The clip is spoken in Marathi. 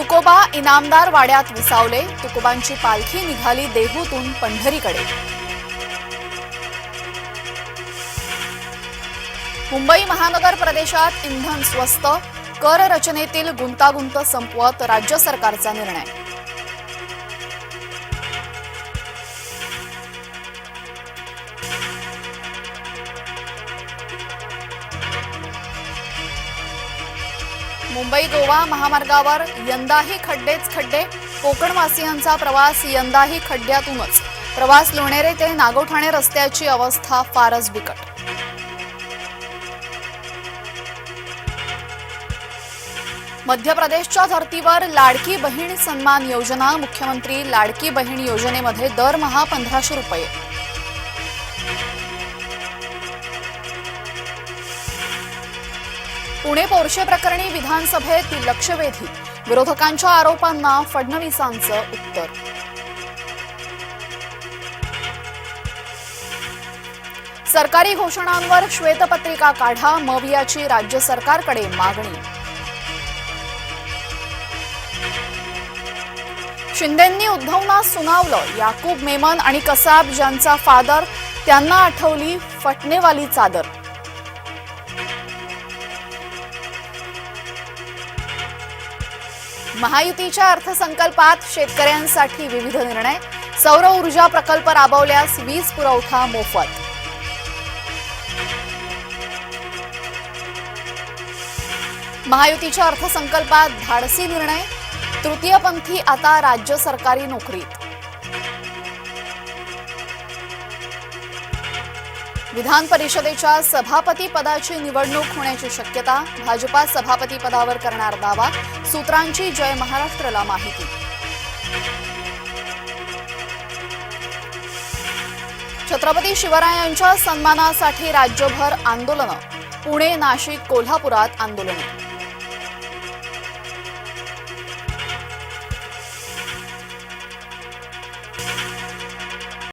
तुकोबा इनामदार वाड्यात विसावले. तुकोबांची पालखी निघाली देहूतून पंढरीकडे. मुंबई महानगर प्रदेशात इंधन स्वस्त कर रचनेतील गुंतागुंत संपवत राज्य सरकारचा निर्णय. मुंबई गोवा महामार्गावर यंदाही खड्डेच खड्डे. कोकणवासियांचा प्रवास यंदाही खड्ड्यातूनच. प्रवास लोणेरे ते नागोठाणे रस्त्याची अवस्था फारच बिकट. मध्य प्रदेशच्या धर्तीवर लाडकी बहीण सन्मान योजना. मुख्यमंत्री लाडकी बहीण योजनेमध्ये दरमहा पंधराशे रुपये. पुणे पोर्शे प्रकरणी विधानसभेत लक्षवेधी. विरोधकांच्या आरोपांना फडणवीसांचं उत्तर. सरकारी घोषणांवर श्वेतपत्रिका काढा मवियाची राज्य सरकारकडे मागणी. शिंदेंनी उद्धवना सुनावलं याकूब मेमन आणि कसाब ज्यांचा फादर त्यांना आठवली फटणेवाली चादर. महायुतीच्या अर्थसंकल्पात शेतकऱ्यांसाठी विविध निर्णय. सौर ऊर्जा प्रकल्प राबवल्यास वीज पुरवठा मोफत. महायुतीच्या अर्थसंकल्पात धाडसी निर्णय. तृतीयपंथी आता राज्य सरकारी नोकरीत. विधान परिषदेच्या सभापती पदाची निवडणूक होण्याची शक्यता भाजपा सभापती पदावर करणार दावा सूत्रांची जय महाराष्ट्रला माहिती. छत्रपती शिवरायांच्या सन्मानासाठी राज्यभर आंदोलनं पुणे नाशिक कोल्हापुरात आंदोलनं.